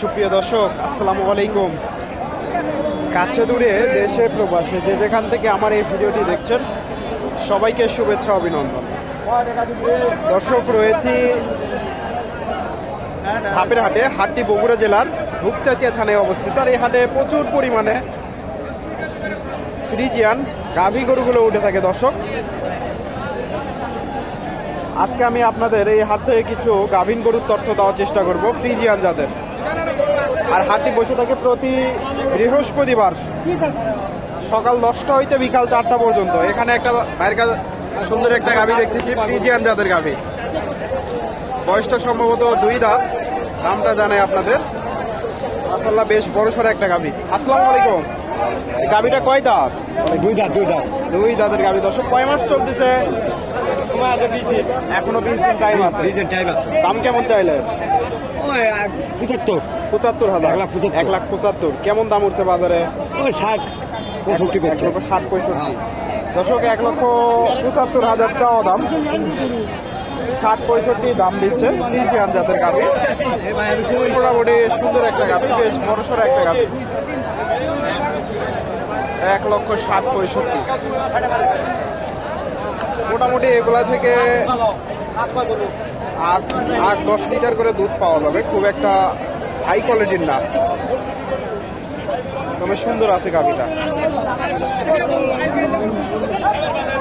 সুপ্রিয় দর্শক, আসসালামু আলাইকুম। কাছে দূরে দেশে প্রবাসে যে যেখান থেকে আমার এই ভিডিওটি দেখছেন, সবাইকে শুভেচ্ছা, অভিনন্দন। দর্শক রয়েছি ধাপের হাটে হাটটি বগুড়া জেলার ধূপচাচিয়া থানায় অবস্থিত। আর এই হাটে প্রচুর পরিমাণে ফ্রিজিয়ান গাভী গরুগুলো উঠে থাকে, দর্শক। আজকে আমি আপনাদের এই হাট থেকে কিছু গাভীন গরুর তথ্য দেওয়ার চেষ্টা করব, ফ্রিজিয়ান জাতের আর হাটটি বসে থাকে প্রতি বৃহস্পতিবার সকাল দশটা হইতে বিকাল চারটা পর্যন্ত। এখানে একটা বাইরের কাছে সুন্দর একটা গাভী দেখতেছি ফ্রিজিয়ান জাতের গাভী। বয়সটা সম্ভবত দুই দাঁত দামটা জানাই আপনাদের। মাসাল্লাহ বেশ বড় সড়ো একটা গাভী। আসসালামু আলাইকুম। গাভীটা কয় দাঁত? দুই দাঁত দুই দাঁত। দুই দাঁতের গাভী। দর্শক কয় মাস চলতেছে এখনও বিশ দিন টাইম আছে। টাইম আছে। দাম কেমন চাইলে ওই এক পঁচাত্তর। পঁচাত্তর হাজার। এক লাখ পঁচাত্তর। কেমন দাম উঠছে বাজারে? ষাট পঁয়ষট্টি ষাট পঁয়ষট্টি। দর্শক এক লক্ষ পঁচাত্তর হাজার চাওয়া দাম। ষাট পঁয়ষট্টি দাম দিচ্ছে ফ্রিজিয়ান জাতের গাভি। মোটামুটি সুন্দর একটা গাভি বেশ বড়সড় একটা গাভি। এক লক্ষ ষাট পঁয়ষট্টি। মোটামুটি এগুলা থেকে আট আট দশ লিটার করে দুধ পাওয়া যাবে। খুব একটা হাই কোয়ালিটির না। তবে সুন্দর আছে গাভিটা।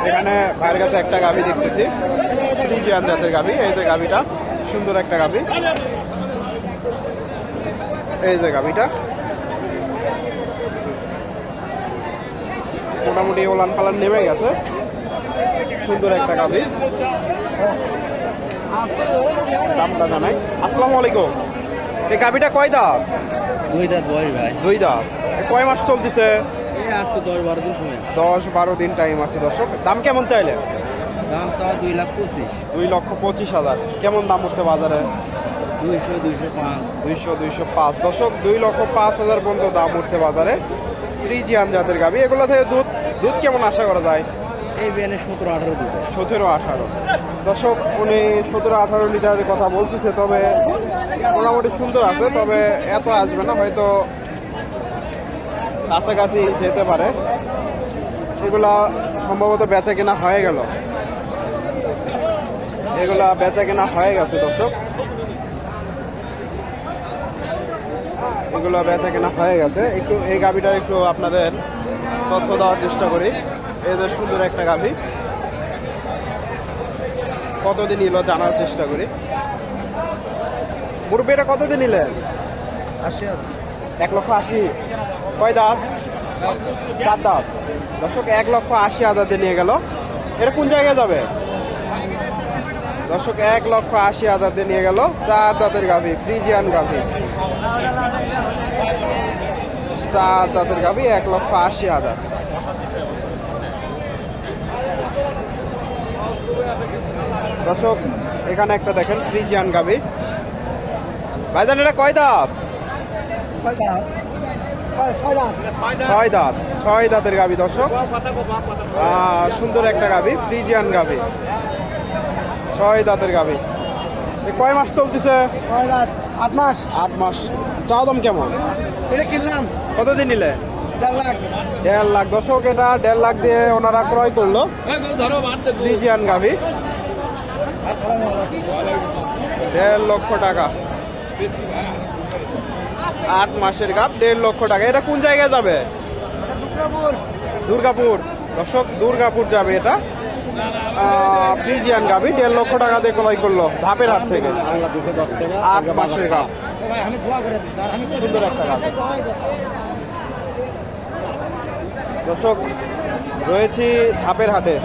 এখানে ভাইয়ের কাছে একটা গাভি দেখতেছি। ফ্রিজিয়ান জাতের গাভি। এই যে গাভিটা, সুন্দর একটা গাভি। এই যে গাভিটা। মোটামুটি ওলান পালান নেমে গেছে। সুন্দর একটা গাভি। দামটা জানাই। আসসালামু আলাইকুম। এই গাভিটা কয় দাঁত? দুই দাঁত বয়স ভাই। দুই দাঁত। কয় মাস চলতেছে? আর তো দশ বারো দিন সময়। দশ বারো দিন টাইম আছে দর্শক। দাম কেমন চাইলে দাম চাওয়া দুই লাখ পঁচিশ। দুই লক্ষ পঁচিশ হাজার। কেমন দাম উঠছে বাজারে? দুইশো দুইশো পাঁচ। দুইশো দুইশো পাঁচ। দশক দুই লক্ষ পাঁচ হাজার পর্যন্ত দাম উঠছে বাজারে। ফ্রিজিয়ান জাতের গাবি এগুলো থেকে দুধ দুধ কেমন আশা করা যায়? এই বিয়ানে সতেরো আঠারো দুটো সতেরো আঠারো। দর্শক, উনি সতেরো আঠারো লিটারের কথা বলতেছে, তবে মোটামুটি সুন্দর আছে, তবে এত আসবে না, হয়তো কাছাকাছি যেতে পারে। এগুলা সম্ভবত বেচা কেনা হয়ে গেল। এগুলা বেচা কেনা হয়ে গেছে, দর্শক। এগুলো বেচা কেনা হয়ে গেছে। একটু এই গাভিটা একটু আপনাদের তথ্য দেওয়ার চেষ্টা করি। যে সুন্দর একটা গাভি। কতদিন নিল জানার চেষ্টা করি। মুরব্বী এটা কতদিন নিলেন? আশি এক লক্ষ আশি। কয় দাঁত? চার দাঁত। দর্শক এক লক্ষ আশি হাজার দিয়ে নিয়ে গেল। এটা কোন জায়গায় যাবে? দর্শক এক লক্ষ আশি হাজার দিয়ে নিয়ে গেল। চার দাঁতের গাভি ফ্রিজিয়ান গাভি। চার দাঁতের গাভি এক লক্ষ আশি হাজার। দর্শক এখানে একটা দেখেন ফ্রিজিয়ান গাভি ভাইজান এটা কয় দাঁত? ছয় দাঁত। ছয় দাঁতের গাভি দর্শক। আহ, সুন্দর একটা গাভি ফ্রিজিয়ান গাভি ছয় দাঁতের গাভি এ কয় মাস চলতেছে? ছয় দাঁত আট মাস। আট মাস। চাওয়া দাম কেমন? এটা কিনলাম। কতদিন নিলে? দেড় লাখ। দেড় লাখ। দর্শক এটা দেড় লাখ দিয়ে ওনারা ক্রয় করল। ফ্রিজিয়ান গাভি দেড় লক্ষ টাকা। আট মাসের গাভ দেড় লক্ষ টাকা। এটা কোন জায়গায় যাবে? দুর্গাপুর। দর্শক, দুর্গাপুর যাবে এটা। ফ্রিজিয়ান গাভি, দেড় লক্ষ টাকা দিয়ে ক্রয় করল ধাপের হাত থেকে। আট মাসের আমি সুন্দর একটা গাভ দর্শক, রয়েছি ধাপের হাটে।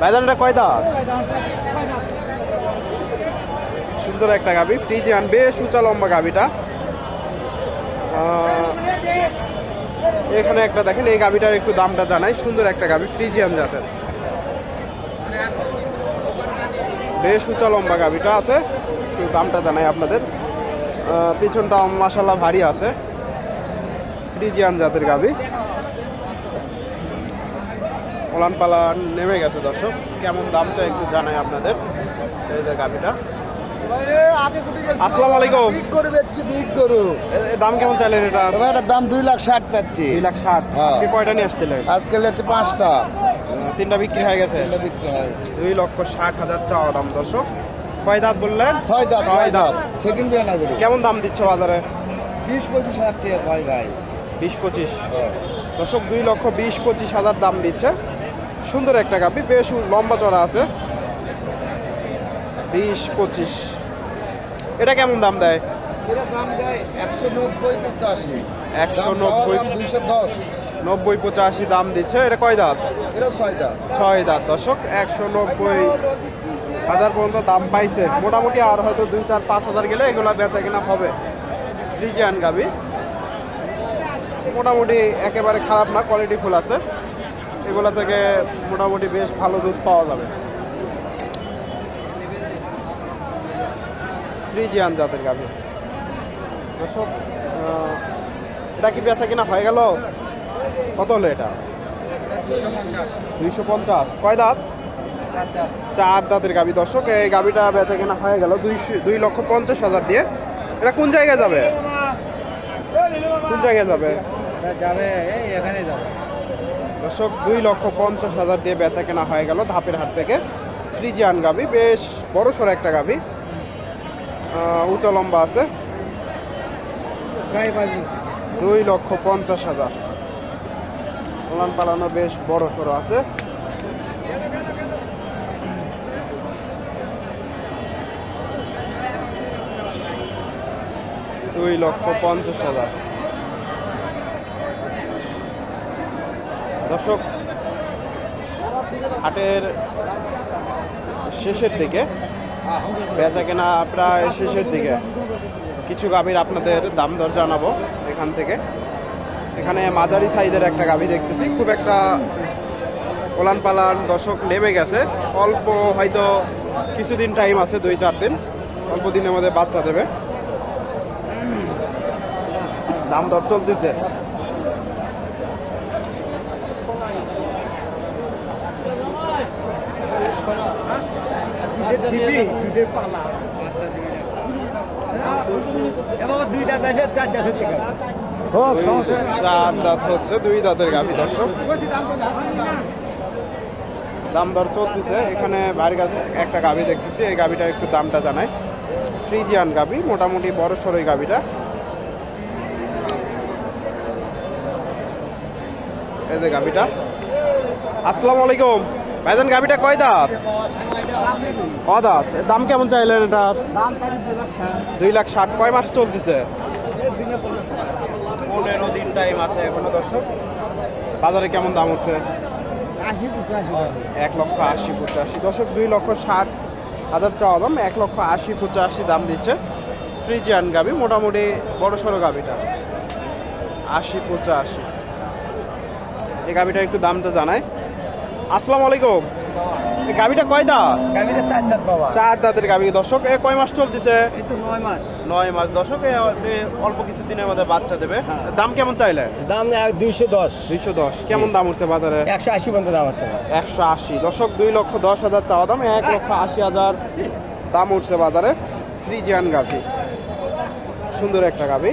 ভাইজান এটা কয় সুন্দর একটা গাবি। ফ্রিজিয়ান বেশ উঁচা লম্বা গাবিটা। এখানে একটা দেখেন, এই গাবিটার একটু দামটা জানাই। সুন্দর একটা গাবি, ফ্রিজিয়ান জাতের। বেশ উঁচা লম্বা গাবিটা আছে। একটু দামটা জানাই আপনাদের। পিছনটা মাসাল্লাহ ভারী আছে। ফ্রিজিয়ান জাতের গাবি। ওলান পালান নেমে গেছে দর্শক। কেমন দাম চাই একটু জানাই আপনাদের। এই যে গাভিটা আসসালামু আলাইকুম। বিগ গরু বেচছি বিগ গরু। এ- এ দাম কেমন চাইলেন এটা? এবার দাম দুই লাখ ষাট চাচ্ছি। দুই লাখ ষাট। হ্যাঁ। আজকে কয়টা নিয়ে আসছিলেন? আজকে হচ্ছে পাঁচটা। তিনটা বিক্রি হয়ে গেছে? তিনটা বিক্রি হয়। দুই লক্ষ ষাট হাজার চাওয়া দাম দর্শক। কয় দাঁত বললেন? ছয় দাঁত ছয় দাঁত। সেকেন্ড বিয়ে না কেমন দাম দিচ্ছে বাজারে? বিশ পঁচিশ হাজার টাকা ভাই ভাই। বিশ পঁচিশ। হ্যাঁ। দর্শক দুই লক্ষ বিশ পঁচিশ হাজার দাম দিচ্ছে। সুন্দর একটা গাপি বেশ লম্বা চড়া আছে। বিশ পঁচিশ। এটা কেমন দাম দেয়? এটা দাম দেয় একশো নব্বই পঁচাশি। একশো নব্বই দুইশো দশ। নব্বই পঁচাশি দাম দিচ্ছে। এটা কয় দাঁত? এটা ছয় দাম ছয় দাঁত। দর্শক একশো নব্বই হাজার পর্যন্ত দাম পাইছে। মোটামুটি আর হয়তো দুই চার পাঁচ হাজার গেলে এগুলো বেচা কিনা হবে। রিজিয়ান গাবি। মোটামুটি একেবারে খারাপ না কোয়ালিটি ফুল আছে। এগুলো থেকে মোটামুটি বেশ ভালো দুধ পাওয়া যাবে। ফ্রিজিয়ান জাতের গাভি। দর্শক এটা কি বেচা কিনা হয়ে গেল? কত হলো এটা? দুইশো পঞ্চাশ। কয় দাঁত? চার দাঁতের গাবি দর্শক এই গাবিটা বেচা কেনা হয়ে গেল দুইশো দুই লক্ষ পঞ্চাশ হাজার দিয়ে। এটা কোন জায়গায় যাবে? কোন জায়গায় যাবে? যাবে এখানে যাবে। দর্শক দুই লক্ষ পঞ্চাশ হাজার দিয়ে বেচা কেনা হয়ে গেল ধাপের হাট থেকে। ফ্রিজিয়ান গাবি বেশ বড় সড়ো একটা গাবি উঁচা লম্বা আছে। দুই লক্ষ পঞ্চাশ হাজার। পালান পালানো বেশ বড় সড়ো আছে। দুই লক্ষ পঞ্চাশ হাজার। দর্শক হাটের শেষের দিকে বেচা কেনা প্রায় শেষের দিকে। কিছু গাভীর আপনাদের দাম দর জানাব এখান থেকে। এখানে মাঝারি সাইজের একটা গাভী দেখতেছি। খুব একটা ওলান পালান দর্শক নেমে গেছে। অল্প হয়তো কিছুদিন টাইম আছে, দুই, চার দিন। অল্প দিনের মধ্যে বাচ্চা দেবে। দাম দর চলতেছে। দুধের ছিপি দুধের পালা। দুইটা চাইছে চার দাঁত হচ্ছে দুই- চার দাঁত হচ্ছে দুই দাঁতের গাভী দর্শক। দাম দর চলতেছে। এখানে বাড়ির কাছে একটা গাভী দেখতেছি। এই গাভীটার একটু দামটা জানাই। ফ্রিজিয়ান গাভী মোটামুটি বড় সড়ো এই গাভীটা। এই যে গাভীটা। আসসালামু আলাইকুম। ভাইজান, গাভীটা কয় দাঁত? ক দাঁত? এর দাম কেমন চাইলেন এটা? দুই লাখ ষাট। কয় মাস চলতেছে? পনেরো দিন টাইম আছে এখনও, দর্শক। বাজারে কেমন দাম উঠছে? এক লক্ষ আশি, পঁচাশি। দশক দুই লক্ষ ষাট হাজার চাওয়া দাম। এক লক্ষ আশি, পঁচাশি দাম দিচ্ছে ফ্রিজিয়ান গাবি মোটামুটি বড় সড়ো গাবিটা আশি, পঁচাশি। এই গাবিটার একটু দামটা জানাই। আসসালামু আলাইকুম। এই গাবিটা কয় দাঁত? গাড়িটা চার দাঁত বাবা। চার দাঁতের গাবি দর্শক এ কয় মাস চলতেছে? এই তো নয় মাস। নয় মাস। দর্শক অল্প কিছু দিনের মধ্যে বাচ্চা দেবে। দাম কেমন চাইলেন দাম দুইশো দশ। দুইশো দশ। কেমন দাম উঠছে বাজারে? একশো আশি পর্যন্ত দাম হচ্ছে। একশো আশি। দশক দুই লক্ষ দশ হাজার চাওয়া দাম এক লক্ষ আশি হাজার দাম উঠছে বাজারে। ফ্রিজিয়ান গাভি। সুন্দর একটা গাভি।